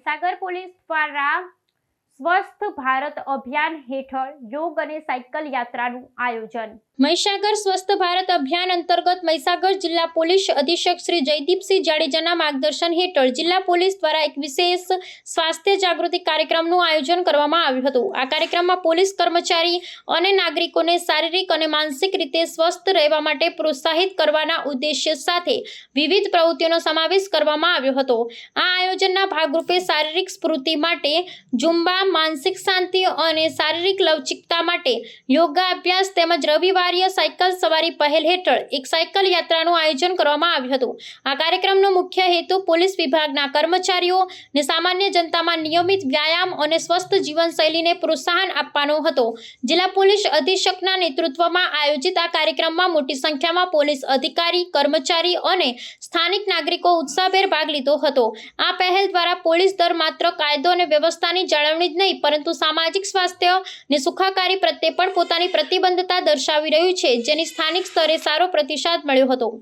Mahisagar police દ્વારા સ્વસ્થ ભારત અભિયાન હેઠળ યોગ અને સાયકલ યાત્રાનું આયોજન. મહીસાગર સ્વસ્થ ભારત અભિયાન અંતર્ગત મહીસાગર જિલ્લા પોલીસ અધિક્ષક શ્રી જયદીપસિંહ જાડેજાના માર્ગદર્શન હેઠળ જિલ્લા પોલીસ દ્વારા એક વિશેષ સ્વાસ્થ્ય જાગૃતિ કાર્યક્રમનું આયોજન કરવામાં આવ્યું હતું. આ કાર્યક્રમમાં પોલીસ કર્મચારી અને નાગરિકોને શારીરિક અને માનસિક રીતે સ્વસ્થ રહેવા માટે પ્રોત્સાહિત કરવાના ઉદ્દેશ્ય સાથે વિવિધ પ્રવૃત્તિઓનો સમાવેશ કરવામાં આવ્યો હતો. આ આયોજનના ભાગરૂપે શારીરિક સ્ફૂર્તિ માટે ઝુંબા માનસિક શાંતિ અને શારીરિક લવચિકતા માટે યોગા અભ્યાસ તેમજ રવિવારીય સાયકલ સવારી પહેલ હેઠળ એક સાયકલ યાત્રાનું આયોજન કરવામાં આવ્યું હતું. આ કાર્યક્રમનો મુખ્ય હેતુ પોલીસ વિભાગના કર્મચારીઓ ને સામાન્ય જનતામાં નિયમિત વ્યાયામ અને સ્વસ્થ જીવનશૈલીને પ્રોત્સાહન આપવાનો હતો. જિલ્લા પોલીસ અધિક્ષકના નેતૃત્વમાં આયોજિત આ કાર્યક્રમમાં મોટી સંખ્યામાં પોલીસ અધિકારી, કર્મચારી અને સ્થાનિક નાગરિકો ઉત્સાહભેર ભાગ લીધો હતો. આ પહેલ દ્વારા પોલીસ દર માત્ર કાયદો અને વ્યવસ્થાની જાળવણી જ નહીં, પરંતુ સામાજિક સ્વાસ્થ્ય ને સુખાકારી પ્રત્યે પણ પોતાની પ્રતિબદ્ધતા દર્શાવી રહ્યું છે, જેની સ્થાનિક સ્તરે સારો પ્રતિસાદ મળ્યો હતો.